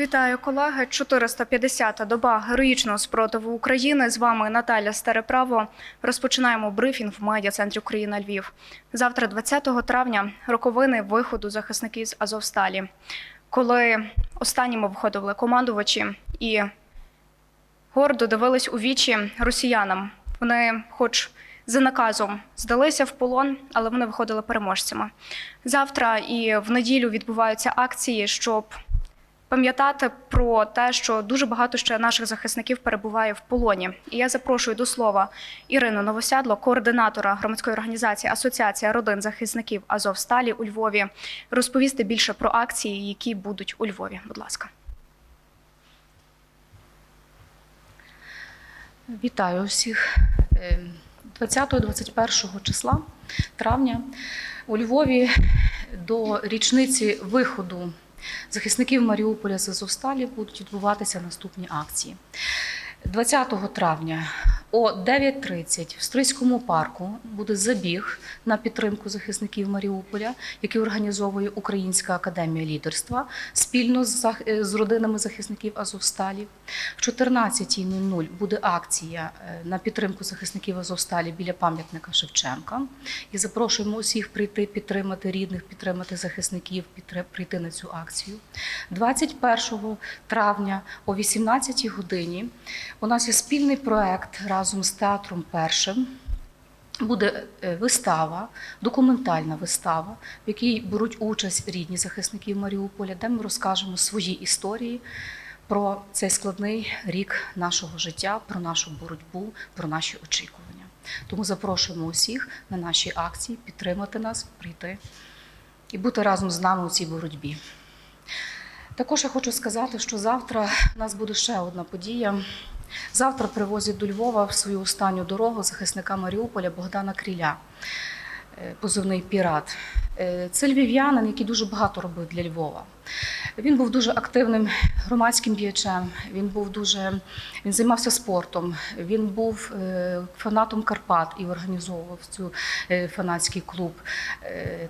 Вітаю, колеги. 450-та доба героїчного спротиву України. З вами Наталя Стареправо. Розпочинаємо брифінг в медіа-центрі Україна Львів. Завтра, 20 травня, роковини виходу захисників з Азовсталі, коли останніми виходили командувачі і гордо дивились у вічі росіянам. Вони, хоч за наказом, здалися в полон, але вони виходили переможцями. Завтра і в неділю відбуваються акції, щоб пам'ятати про те, що дуже багато ще наших захисників перебуває в полоні. І я запрошую до слова Ірину Новосядло, координатора громадської організації Асоціація родин захисників Азовсталі у Львові, розповісти більше про акції, які будуть у Львові. Будь ласка. Вітаю всіх. Е, 20-21 числа травня у Львові до річниці виходу захисників Маріуполя з Азовсталі будуть відбуватися наступні акції. 20 травня о 9.30 в Стрийському парку буде забіг на підтримку захисників Маріуполя, який організовує Українська академія лідерства спільно з, е, родинами захисників Азовсталі. В 14.00 буде акція е, на підтримку захисників Азовсталі біля пам'ятника Шевченка. І запрошуємо усіх прийти підтримати рідних, підтримати захисників, прийти на цю акцію. 21 травня о 18 годині у нас є спільний проект разом з театром Першим. Буде е, вистава, документальна вистава, в якій беруть участь рідні захисників Маріуполя, де ми розкажемо свої історії про цей складний рік нашого життя, про нашу боротьбу, про наші очікування. Тому запрошуємо усіх на наші акції підтримати нас, прийти і бути разом з нами у цій боротьбі. Також я хочу сказати, що завтра у нас буде ще одна подія. Завтра привозять до Львова в свою останню дорогу захисника Маріуполя Богдана Кріля, е, позивний пірат. Е, Це львів'янин, який дуже багато робив для Львова. Він був дуже активним громадським діячем. Він був дуже він займався спортом. Він був е, фанатом Карпат і організовував цю фанатський клуб.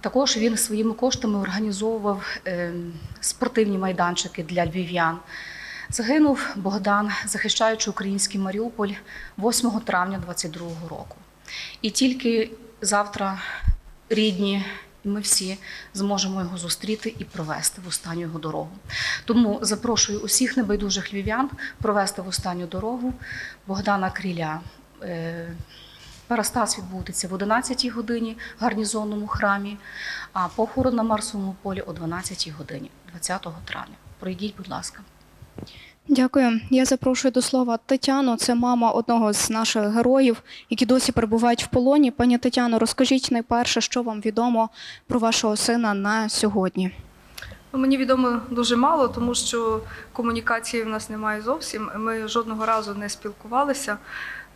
Також він своїми коштами організовував е, спортивні майданчики для львів'ян. Загинув Богдан, захищаючи український Маріуполь 8 травня 22-го року. І тільки завтра рідні, і ми всі зможемо його зустріти і провести в останню його дорогу. Тому запрошую усіх небайдужих львів'ян провести в останню дорогу Богдана Кріля. Е, Парастас відбудеться в 11 годині в гарнізонному храмі, а похорон на Марсовому полі о 12-й годині 20 травня. Пройдіть, будь ласка. Дякую. Я запрошую до слова Тетяну. Це мама одного з наших героїв, які досі перебувають в полоні. Пані Тетяно, розкажіть найперше, що вам відомо про вашого сина на сьогодні. Ну, Мені відомо дуже мало, тому що комунікації в нас немає зовсім. Ми жодного разу не спілкувалися,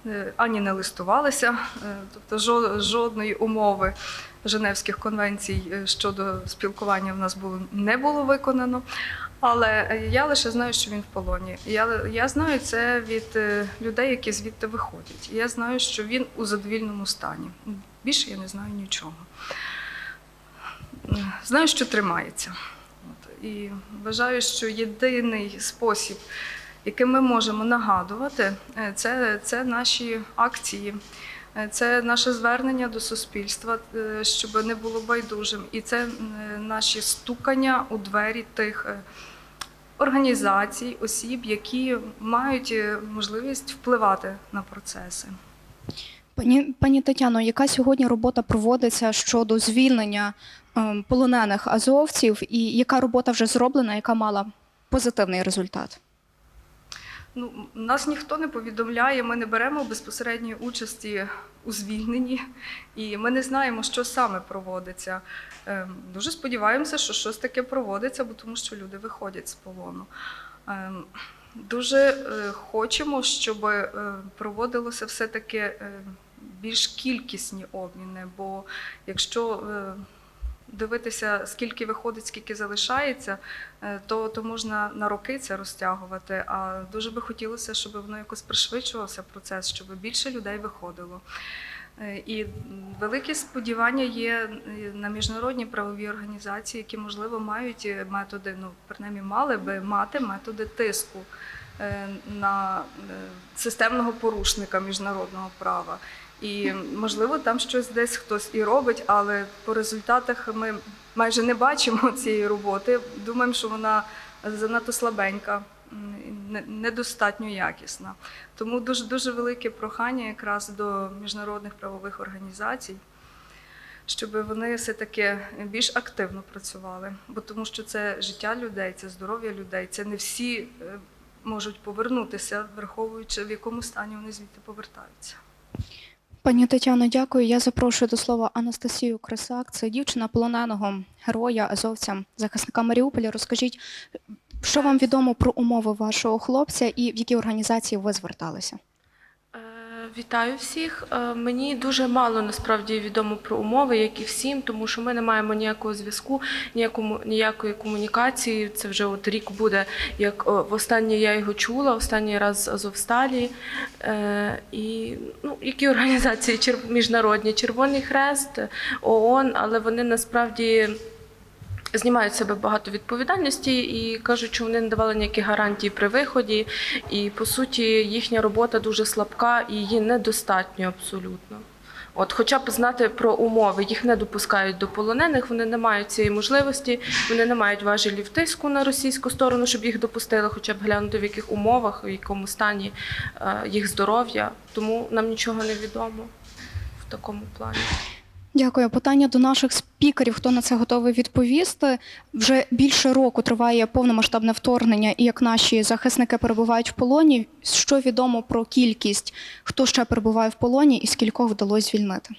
е, ані не листувалися. Е, Тобто жодної умови Женевських конвенцій е, щодо спілкування в нас було не було виконано. Але е, я лише знаю, що він в полоні. Я, я знаю це від е, людей, які звідти виходять. Я знаю, що він у задовільному стані. Більше я не знаю нічого. Знаю, що тримається. От. І вважаю, що єдиний спосіб, яким ми можемо нагадувати, е, це, це наші акції, це наше звернення до суспільства, щоб не було байдужим. І це наші стукання у двері тих організацій, осіб, які мають е, можливість впливати на процеси. Пані пані Тетяно, яка сьогодні робота проводиться щодо звільнення ем, полонених азовців, і яка робота вже зроблена, яка мала позитивний результат? Ну, нас ніхто не повідомляє, ми не беремо безпосередньої участі у звільненні, і ми не знаємо, що саме проводиться. Ем, Дуже сподіваємося, що щось таке проводиться, бо тому що люди виходять з полону. Ем, Дуже е, хочемо, щоб е, проводилося все-таки е, більш кількісні обміни, бо якщо дивитися, скільки виходить, скільки залишається, е, то, то можна на роки це розтягувати. А дуже би хотілося, щоб воно якось пришвидшувався процес, щоб більше людей виходило. Е, І великі сподівання є е, на міжнародні правові організації, які, можливо, мають методи, ну, принаймні, мали би мати методи тиску на системного порушника міжнародного права. І, можливо, там щось десь хтось і робить, але по результатах ми майже не бачимо цієї роботи. Думаємо, що вона занадто слабенька, недостатньо якісна. Тому дуже дуже велике прохання якраз до міжнародних правових організацій, щоб вони все-таки більш активно працювали. Бо тому що це життя людей, це здоров'я людей. Це не всі е, можуть повернутися, враховуючи в якому стані вони звідти повертаються. Пані Тетяно, дякую. Я запрошую до слова Анастасію Крисак. Це дівчина полоненого героя азовця, захисника Маріуполя. Розкажіть, що вам відомо про умови вашого хлопця і в які організації ви зверталися? Е, Вітаю всіх. Е, Мені дуже мало насправді відомо про умови, як і всім, тому що ми не маємо ніякого зв'язку, ніякому ніякої комунікації. Це вже от рік буде, як о, востаннє я його чула, останній раз з Азовсталі. Е, І ну, які організації міжнародні, Червоний Хрест, ООН, але вони насправді. Знімають себе багато відповідальності і кажуть, що вони не давали ніяких гарантії при виході. І по суті, їхня робота дуже слабка і її недостатньо абсолютно. От, хоча б знати про умови, їх не допускають до полонених, вони не мають цієї можливості, вони не мають важелів тиску на російську сторону, щоб їх допустили, хоча б глянути в яких умовах, в якому стані е, їх здоров'я. Тому нам нічого не відомо в такому плані. Дякую. Питання до наших спікерів. Хто на це готовий відповісти? Вже більше року триває повномасштабне вторгнення, і як наші захисники перебувають в полоні. Що відомо про кількість, хто ще перебуває в полоні, і скількох вдалося звільнити?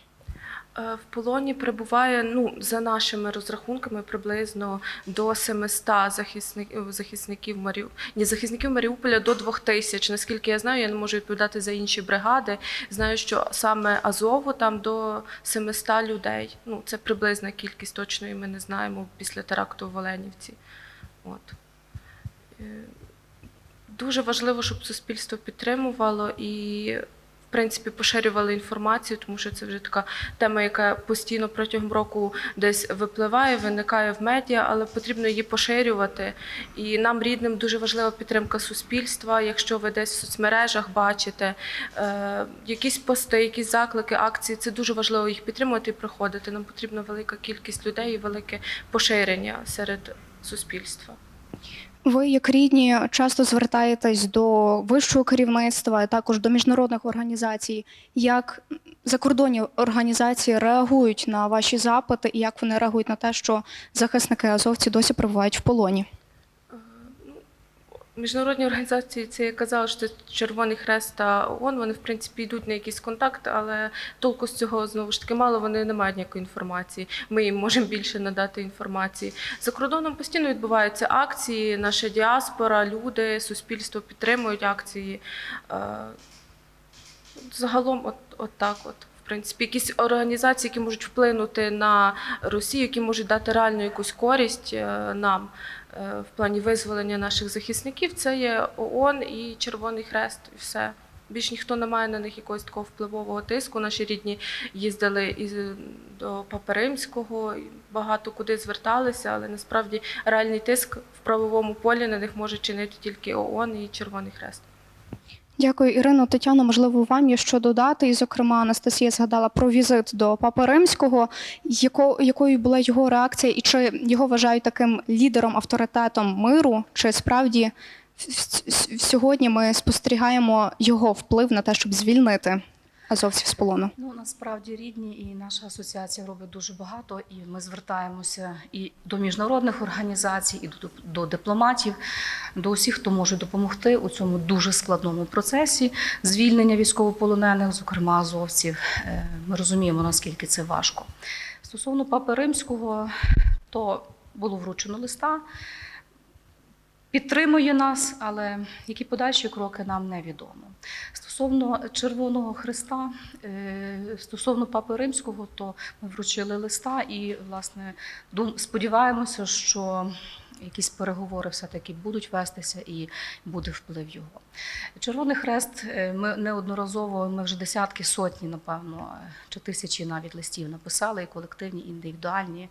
Е, В полоні перебуває ну за нашими розрахунками приблизно до 700 захисників захисників Маріу... Ні, захисників Маріуполя до 2000. Наскільки я знаю, я не можу відповідати за інші бригади. Знаю, що саме Азову там до 700 людей. Ну це приблизна кількість точної ми не знаємо після теракту в Оленівці. От. Е, Дуже важливо, щоб суспільство підтримувало і принципі поширювали інформацію, тому що це вже така тема, яка постійно протягом року десь випливає, виникає в медіа, але потрібно її поширювати. І нам, рідним, дуже важлива підтримка суспільства. Якщо ви десь в соцмережах бачите е, якісь пости, якісь заклики, акції, це дуже важливо їх підтримувати і проходити. Нам потрібна велика кількість людей і велике поширення серед суспільства. Ви, як рідні, часто звертаєтесь до вищого керівництва, а також до міжнародних організацій. Як закордонні організації реагують на ваші запити, і як вони реагують на те, що захисники азовці досі перебувають в полоні? Міжнародні організації, це я казала, що Червоний Хрест та ООН, вони в принципі йдуть на якийсь контакт, але толку з цього знову ж таки мало, вони не мають ніякої інформації. Ми їм можемо більше надати інформації. За кордоном постійно відбуваються акції, наша діаспора, люди, суспільство підтримують акції. Е, Загалом, от, от так от. Принципі, якісь організації, які можуть вплинути на Росію, які можуть дати реальну якусь користь е, нам е, в плані визволення наших захисників, це є ООН і Червоний Хрест, і все. Більш ніхто не має на них якогось такого впливового тиску. Наші рідні їздили і до Папи Римського, багато куди зверталися, але насправді реальний тиск в правовому полі на них може чинити тільки ООН і Червоний Хрест. Дякую, Ірино. Тетяно, можливо, вам є що додати. І, зокрема, Анастасія згадала про візит до Папи Римського. Яко, якою була його реакція, і чи його вважають таким лідером, авторитетом миру? Чи справді сьогодні ми спостерігаємо його вплив на те, щоб звільнити азовців з полону? Ну насправді рідні і наша асоціація робить дуже багато, і ми звертаємося і до міжнародних організацій, і до, до дипломатів, до усіх, хто може допомогти у цьому дуже складному процесі звільнення військовополонених, зокрема азовців. Е, Ми розуміємо, наскільки це важко. Стосовно папи римського, то було вручено листа. Підтримує нас, але які подальші кроки нам невідомо. Стосовно Червоного Христа, е, стосовно Папи Римського, то ми вручили листа і, власне, сподіваємося, що якісь переговори все-таки будуть вестися і буде вплив його. Червоний хрест е, ми неодноразово, ми вже десятки, сотні, напевно, е, чи тисячі навіть листів написали, і колективні, і індивідуальні.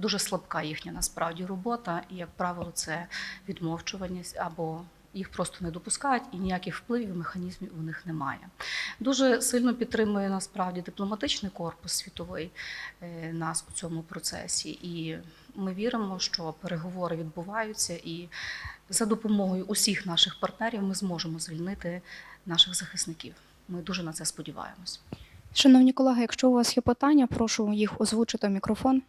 Дуже слабка їхня насправді робота, і, як правило, це відмовчуваність або їх просто не допускають, і ніяких впливів, механізмів у них немає. Дуже сильно підтримує насправді дипломатичний корпус світовий е, нас у цьому процесі. І ми віримо, що переговори відбуваються, і за допомогою усіх наших партнерів ми зможемо звільнити наших захисників. Ми дуже на це сподіваємось. Шановні колеги, якщо у вас є питання, прошу їх озвучити в мікрофон.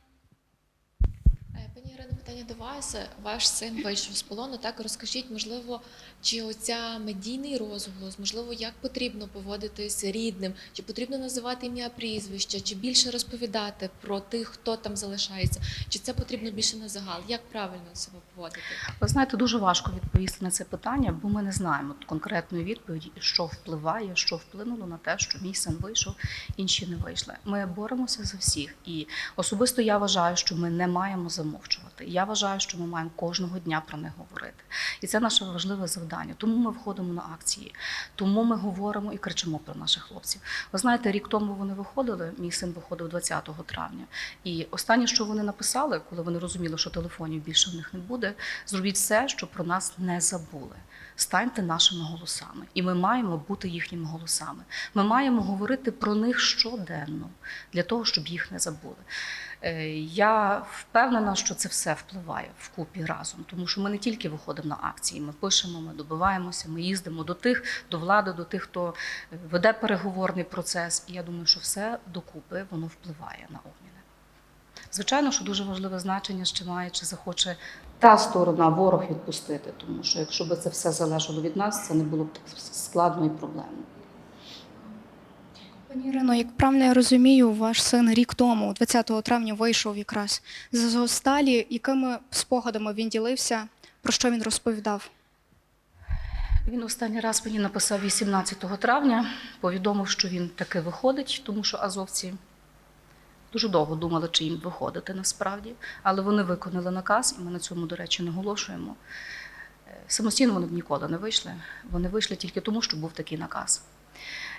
Пані вас. Ваш син вийшов з полону. Так розкажіть, можливо, чи оця медійний розголос, можливо, як потрібно поводитись рідним, чи потрібно називати ім'я прізвища, чи більше розповідати про тих, хто там залишається, чи це потрібно більше на загал? Як правильно себе поводити? Ви знаєте, дуже важко відповісти на це питання, бо ми не знаємо конкретної відповіді, що впливає, що вплинуло на те, що мій син вийшов, інші не вийшли. Ми боремося за всіх, і особисто я вважаю, що ми не маємо замовчувати. Я вважаю, що ми маємо кожного дня про них говорити, і це наше важливе завдання. Тому ми входимо на акції, тому ми говоримо і кричимо про наших хлопців. Ви знаєте, рік тому вони виходили. Мій син виходив 20 травня. І останнє, що вони написали, коли вони розуміли, що телефонів більше в них не буде, зробіть все, щоб про нас не забули. Станьте нашими голосами, і ми маємо бути їхніми голосами. Ми маємо говорити про них щоденно для того, щоб їх не забули. Е, Я впевнена, що це все впливає вкупі разом, тому що ми не тільки виходимо на акції, ми пишемо, ми добиваємося, ми їздимо до тих, до влади, до тих, хто веде переговорний процес. І я думаю, що все докупи воно впливає на обміни. Звичайно, що дуже важливе значення ще має, чи захоче та сторона ворог відпустити, тому що якщо б це все залежало від нас, це не було б так складно і проблемно. Пані Ірино, як правильно я розумію, ваш син рік тому, 20 травня, вийшов якраз з Азовсталі. Якими спогадами він ділився, про що він розповідав? Він останній раз мені написав 18 травня, повідомив, що він таки виходить, тому що азовці дуже довго думали, чи їм виходити насправді, але вони виконали наказ, і ми на цьому, до речі, наголошуємо. Е, Самостійно вони б ніколи не вийшли. Вони вийшли тільки тому, що був такий наказ.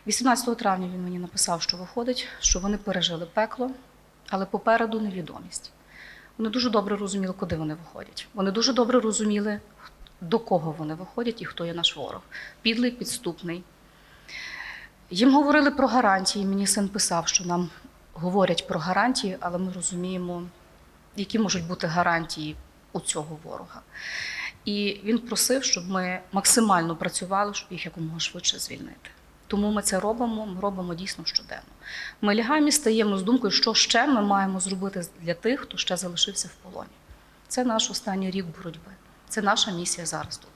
18 травня він мені написав, що виходить, що вони пережили пекло, але попереду невідомість. Вони дуже добре розуміли, куди вони виходять. Вони дуже добре розуміли, до кого вони виходять і хто є наш ворог. Підлий, підступний. Їм говорили про гарантії. Мені син писав, що нам говорять про гарантії, але ми розуміємо, які можуть бути гарантії у цього ворога. І він просив, щоб ми максимально працювали, щоб їх якомога швидше звільнити. Тому ми це робимо, ми робимо дійсно щоденно. Ми лягаємо і стаємо з думкою, що ще ми маємо зробити для тих, хто ще залишився в полоні. Це наш останній рік боротьби. Це наша місія зараз тут.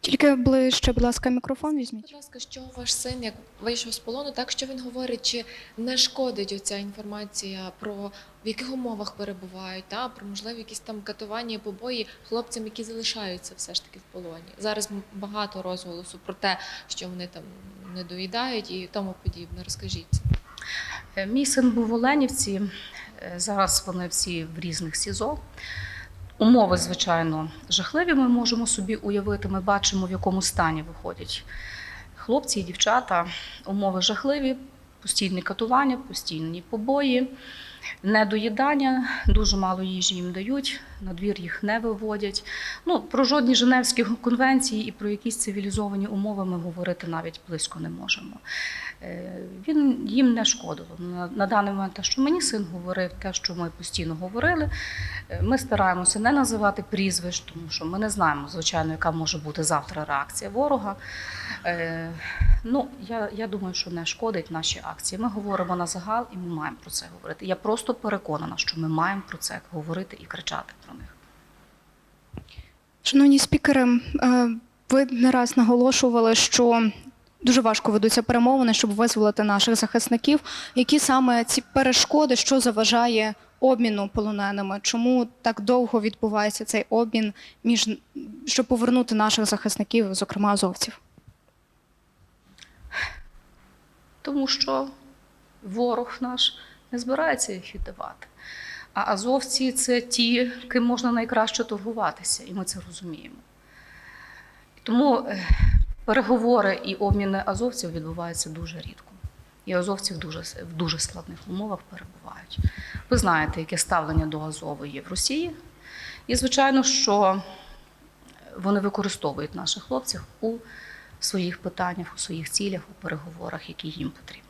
Тільки ближче, будь ласка, мікрофон візьміть. Будь ласка, що ваш син як вийшов з полону, так що він говорить, чи не шкодить оця інформація про в яких умовах перебувають, та про можливі якісь там катування і побої хлопцям, які залишаються все ж таки в полоні. Зараз багато розголосу про те, що вони там не доїдають і тому подібне. Розкажіть. Е, Мій син був в Оленівці. е, Зараз вони всі в різних СІЗО. Умови, звичайно, жахливі. Ми можемо собі уявити. Ми бачимо, в якому стані виходять хлопці і дівчата. Умови жахливі, постійні катування, постійні побої, недоїдання, дуже мало їжі їм дають, на двір їх не виводять. Ну, про жодні Женевські конвенції і про якісь цивілізовані умови ми говорити навіть близько не можемо. Е, Він їм не шкодило. На, даний момент те, що мені син говорив, те, що ми постійно говорили, е, ми стараємося не називати прізвищ, тому що ми не знаємо, звичайно, яка може бути завтра реакція ворога. Е, Ну, я, я думаю, що не шкодить наші акції. Ми говоримо на загал і ми маємо про це говорити. Я просто переконана, що ми маємо про це говорити і кричати про них. Шановні спікери, е, ви не раз наголошували, що дуже важко ведуться перемовини, щоб визволити наших захисників. Які саме ці перешкоди, що заважає обміну полоненими? Чому так довго відбувається цей обмін між щоб повернути наших захисників, зокрема азовців? Тому що ворог наш не збирається їх віддавати. А азовці це ті, ким можна найкраще торгуватися, і ми це розуміємо. Тому е, переговори і обміни азовців відбуваються дуже рідко. І азовці в дуже, в дуже складних умовах перебувають. Ви знаєте, яке ставлення до Азову є в Росії. І, звичайно, що вони використовують наших хлопців у своїх питаннях, у своїх цілях, у переговорах, які їм потрібні.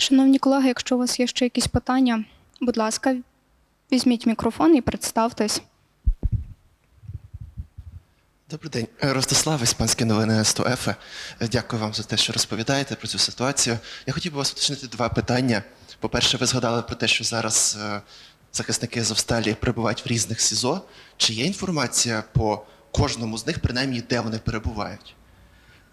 Шановні колеги, якщо у вас є ще якісь питання, будь ласка, візьміть мікрофон і представтесь. Добрий день, Ростислав, іспанські новини 100 Е, Дякую вам за те, що розповідаєте про цю ситуацію. Я хотів би вас уточнити два питання. По-перше, ви згадали про те, що зараз е, захисники Азовсталі перебувають в різних СІЗО. Чи є інформація по кожному з них, принаймні, де вони перебувають?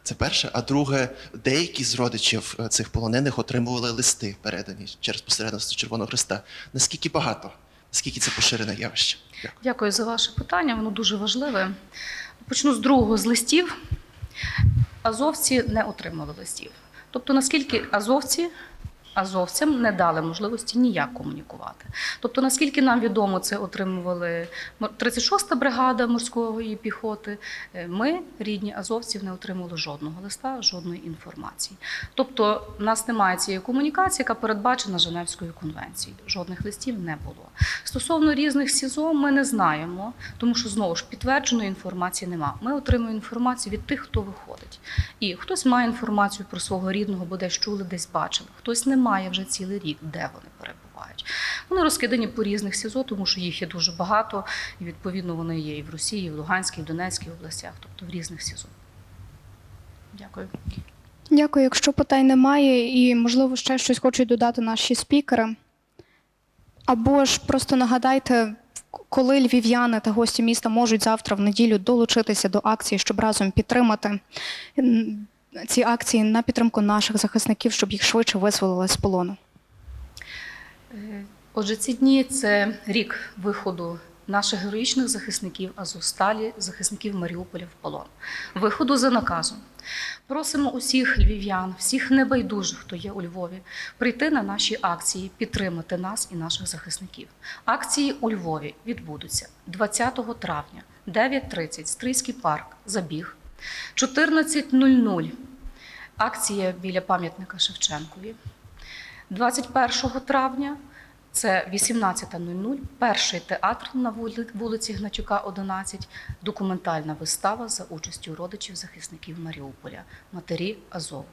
Це перше. А друге, деякі з родичів е, цих полонених отримували листи, передані через посередництво Червоного Христа. Наскільки багато? Наскільки це поширене явище? Дякую. Дякую за ваше питання, воно дуже важливе. Почну з другого з листів. Азовці не отримали листів. Тобто, наскільки азовці азовцям не дали можливості ніяк комунікувати. Тобто, наскільки нам відомо, це отримували 36-та бригада морської піхоти. Е, Ми, рідні азовців, не отримали жодного листа, жодної інформації. Тобто, в нас немає цієї комунікації, яка передбачена Женевською конвенцією. Жодних листів не було. Стосовно різних СІЗО, ми не знаємо, тому що знову ж підтвердженої інформації нема. Ми отримуємо інформацію від тих, хто виходить. І хтось має інформацію про свого рідного, бо десь чули, десь бачили. Хтось не має вже цілий рік, де вони перебувають. Вони розкидані по різних СІЗО, тому що їх є дуже багато, і відповідно вони є і в Росії, і в Луганській, і в Донецькій областях, тобто в різних СІЗО. Дякую. Дякую. Якщо питань немає, і можливо ще щось хочуть додати наші спікери. Або ж просто нагадайте, коли львів'яни та гості міста можуть завтра в неділю долучитися до акції, щоб разом підтримати ці акції на підтримку наших захисників, щоб їх швидше визволили з полону. Отже, ці дні це рік виходу наших героїчних захисників Азовсталі, захисників Маріуполя в полон. Виходу за наказом. Просимо усіх львів'ян, всіх небайдужих, хто є у Львові, прийти на наші акції, підтримати нас і наших захисників. Акції у Львові відбудуться 20 травня, 9.30, Стрийський парк, забіг, 14.00. Акція біля пам'ятника Шевченкові. 21 травня це 18.00, перший театр на вули- вулиці Гначука, 11, документальна вистава за участю родичів захисників Маріуполя, матері Азову.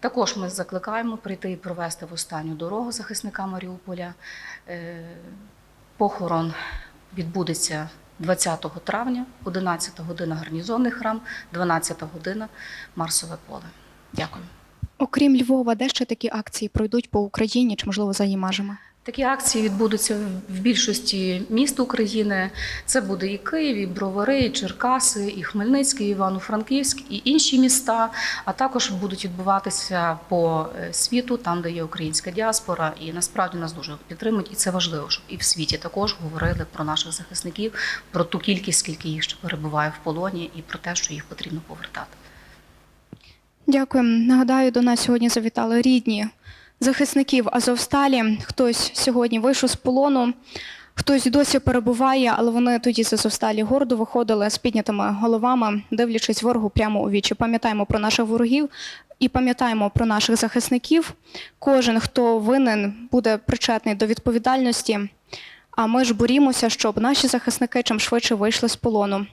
Також ми закликаємо прийти і провести в останню дорогу захисника Маріуполя. Е, Похорон відбудеться 20 травня, 11 година гарнізонний храм, 12 година Марсове поле. Дякую. Окрім Львова, де ще такі акції пройдуть по Україні чи, можливо, за її межами? Такі акції відбудуться в більшості міст України. Це буде і Київ, і Бровари, і Черкаси, і Хмельницький, і Івано-Франківськ, і інші міста. А також будуть відбуватися по е, світу, там, де є українська діаспора. І насправді нас дуже підтримують. І це важливо, щоб і в світі також говорили про наших захисників, про ту кількість, скільки їх ще перебуває в полоні, і про те, що їх потрібно повертати. Дякую. Нагадаю, до нас сьогодні завітали рідні захисників Азовсталі. Хтось сьогодні вийшов з полону, хтось досі перебуває, але вони тоді з Азовсталі гордо виходили з піднятими головами, дивлячись ворогу прямо у вічі. Пам'ятаємо про наших ворогів і пам'ятаємо про наших захисників. Кожен, хто винен, буде причетний до відповідальності. А ми ж борімося, щоб наші захисники чим швидше вийшли з полону.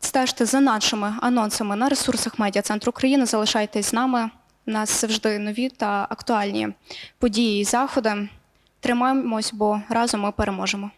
Стежте за нашими анонсами на ресурсах медіа центру України. Залишайтесь з нами. У нас завжди нові та актуальні події і заходи. Тримаємось, бо разом ми переможемо.